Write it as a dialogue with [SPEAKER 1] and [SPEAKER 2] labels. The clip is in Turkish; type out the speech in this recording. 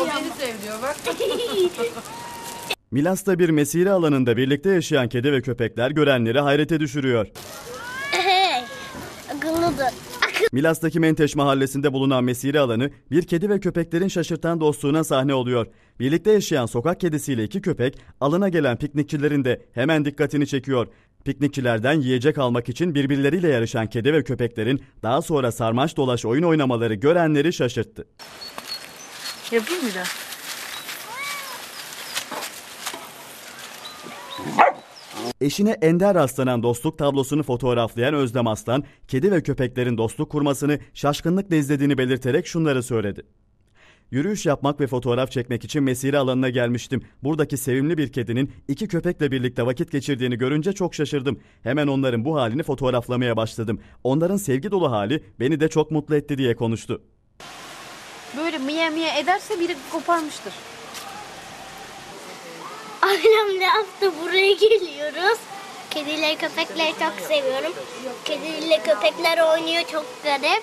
[SPEAKER 1] O beni sevdiyor bak.
[SPEAKER 2] Milas'ta bir mesire alanında birlikte yaşayan kedi ve köpekler görenleri hayrete düşürüyor.
[SPEAKER 3] Hey, akıllıdır.
[SPEAKER 2] Milas'taki Menteş mahallesinde bulunan mesire alanı bir kedi ve köpeklerin şaşırtan dostluğuna sahne oluyor. Birlikte yaşayan sokak kedisiyle iki köpek alana gelen piknikçilerin de hemen dikkatini çekiyor. Piknikçilerden yiyecek almak için birbirleriyle yarışan kedi ve köpeklerin daha sonra sarmaş dolaş oyun oynamaları görenleri şaşırttı.
[SPEAKER 1] Yapayım mı da?
[SPEAKER 2] Eşine ender rastlanan dostluk tablosunu fotoğraflayan Özlem Aslan, kedi ve köpeklerin dostluk kurmasını şaşkınlıkla izlediğini belirterek şunları söyledi. Yürüyüş yapmak ve fotoğraf çekmek için mesire alanına gelmiştim. Buradaki sevimli bir kedinin iki köpekle birlikte vakit geçirdiğini görünce çok şaşırdım. Hemen onların bu halini fotoğraflamaya başladım. Onların sevgi dolu hali beni de çok mutlu etti diye konuştu.
[SPEAKER 1] Böyle miye miye ederse biri koparmıştır.
[SPEAKER 3] Ailemle hafta buraya geliyoruz. Kedileri köpekleri çok seviyorum. Kediyle köpekler oynuyor çok garip.